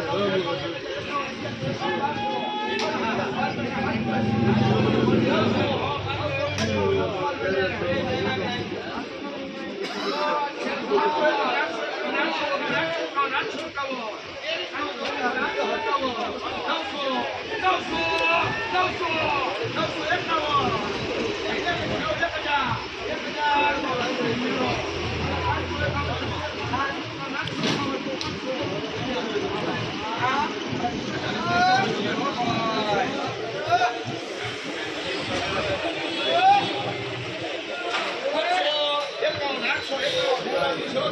એકાવન અગિયારસો એકાવન બારસો એકાવન બારસો આજા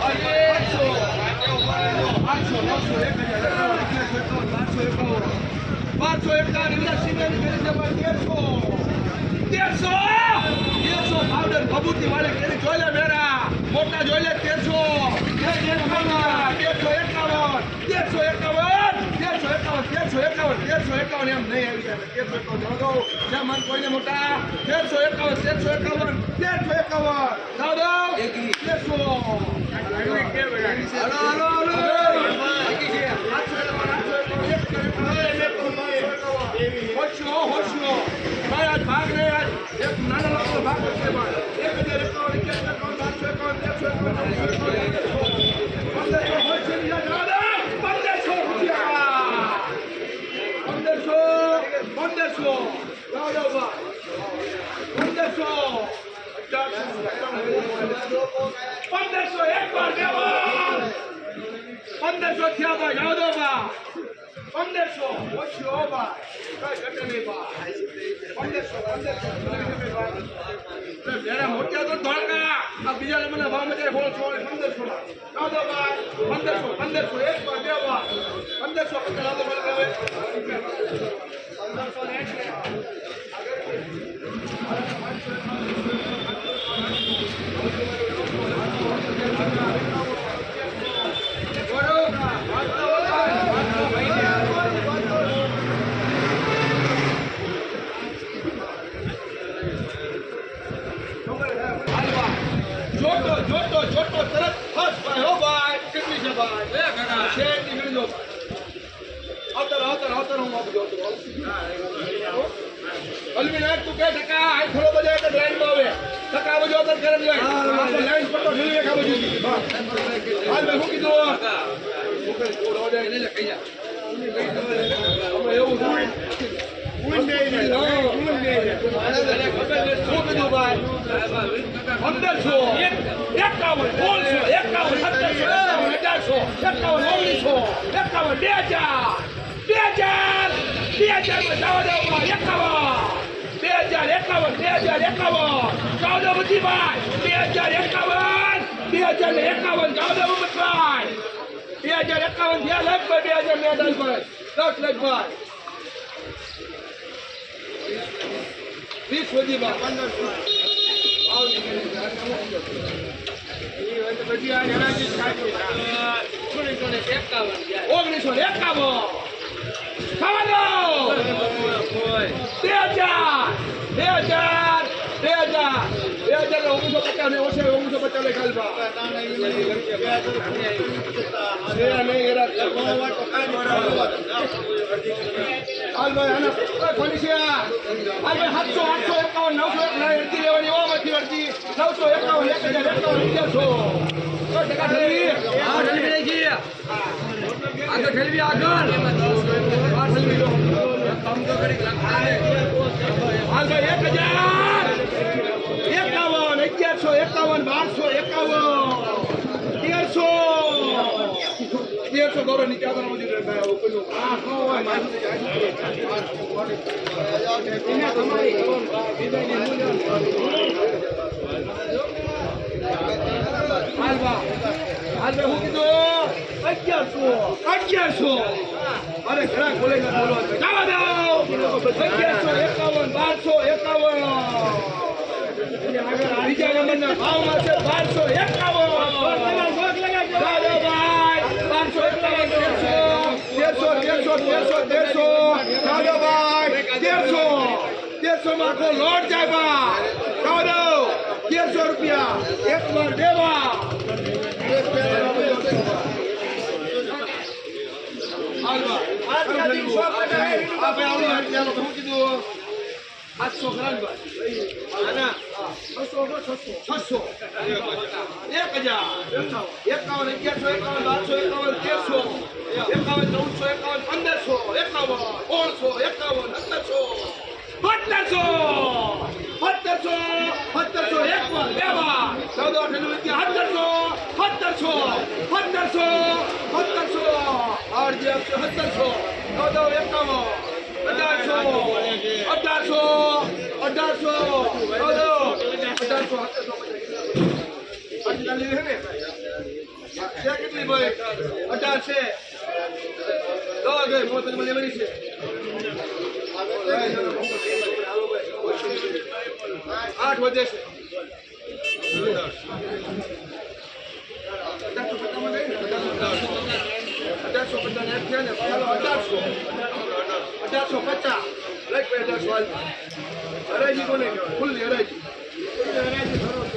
અને સાતસો સાતસો એકાવન આજા બારસો બારસો બારસો એકાવન સિમેન્ટ કરી જવા તેરસો તેરસો તેરસો પાવડર ભભૂતિ વાળે કેરી જોઈ લે મેરા મોટા જોઈ લે તેરસો તેરસો એકાવન તેરસો એકાવન તેરસો એકાવન તેરસો એકાવન તેરસો એકાવન તેરસો એકાવન એમ નહીં આવી જાય તેરસો. એકાવન જાઓ દો જ્યાં મન કોઈને મોટા તેરસો એકાવન તેરસો એકાવન તેરસો એકાવન. જાઓ દો તેરસો હાલો હાલો ભાગ એક નાના લોકો ભાગ છે એક હજાર એકાવન એકાવન એકાવન બારસો એકાવન તેરસો એકાવન પંદરસો હોશિયો બીજા જવા દે પંદરસો રૂપિયા પંદરસો પંદરસો જાઓ જાઓ ભાઈ પંદરસો પંદરસો એક વાર પંદરસો થયા ભાઈ જાઓ દો ભાઈ પંદરસો. ઓછો ભાઈ. કઈ ઘટે નહીં ભાઈ. પંદરસો પંદરસો. જરા મોટા તો ધોળકા. આ બીજા નંબરના ભાવ મજા હોળ સોળ પંદરસો જાઓ દો ભાઈ, પંદરસો પંદરસો. એક વાર બે વાર પંદરસો પંદર બોલ હવે પંદરસો ને એક જોટો જોટો જોટો તરત હસ ભાઈ હો ભાઈ કેટલી છે ભાઈ? લે ઘણા. છે નીકળી દો. આવતર આવતર આવતર હું આપી દઉં અલમી નાખ તું કે ટકા? આઈ થોડો બજો એક લાઈનમાં આવે. ટકા બજો આવતર કરે જાય લાઈન પટો ઢીલી એક બાજુ હાલ મેં મૂકી દો થોડો જાય ને લખાઈ જા. અમે એવું હોય. એકાવન સોળસો એકાવન સત્તરસો, એકાવન અઢારસો એકાવન ઓગણીસો, એકાવન બે હજાર બે હજાર, બે હજારમાં ચૌદ એકાવન, બે હજાર એકાવન, બે હજાર એકાવન બુદ્ધિભાઈ બે હજાર એકાવન, બે હજાર ને એકાવન ચૌદ મમતભાઈ બે હજાર એકાવન બે લગભગ, બે હજાર બે અઢારભાઈ દસ લગભગ. વીસ સુધી બાદ ઓગણીસો એકાવન ખાવાનો બે હજાર બે હજાર બે હજાર બે હજાર ને ઓગણીસો પચાસ ને ઓછે ઓગણીસો પચાસ ને ખાલબા હાલભાઈ આના ફોનિશિયા હાલભાઈ સાતસો આઠસો એકાવન નવસો એક નવસો એકાવન એક હજાર એકાવન અગિયારસો ઠલવી. આગળ ઠલવી આગળ એક હજાર. એકાવન અગિયારસો એકાવન બારસો એકાવન તેરસો તેરસો ગૌરવ નીચે આગળ મજૂર રહેતા હોય કોઈનું આ સો હોય માહિતી જાય. તમે શું કીધું અગિયારસો અગિયારસો. અરે ઘણા ખોલે ના બોલો જવા દો. અગિયારસો એકાવન, બારસો એકાવન. બીજા નંબરના ભાવમાં છે બારસો એકાવન દાદાભાઈ બારસો એકાવન તેરસો તેરસો તેરસો તેરસો દાદાભાઈ તેરસો માં આખો લોટ જાય બા. દાદો તેરસો રૂપિયા. એક વાર દેવા. એક હજાર. એકાવન અગિયારસો એકાવન બારસો એકાવન તેરસો. એકાવન ચૌદસો એકાવન પંદરસો. એકાવન સોળસો એકાવન સત્તરસો. સત્તરસો સત્તરસો સત્તરસો એક વાર બે વાર! ચૌદ અઠાણું સત્તરસો સત્તરસો સત્તરસો સત્તરસો આઠ જે સત્તરસો ચૌદ એકાવન! અઢારસો! અઢારસો! અઢારસો! ચૌદ અઢારસો અઢારસો કેટલી ભાઈ? અઢાર છે દો ગઈ મોતન મને છે. આઠ વધે છે અઢારસો પચાસ થયા ને અઢારસો અઢારસો પચાસ લઈ ભાઈ અઢારસો હરાજી કોને કહેવાય ખુલ્લી હરાજી હરાજી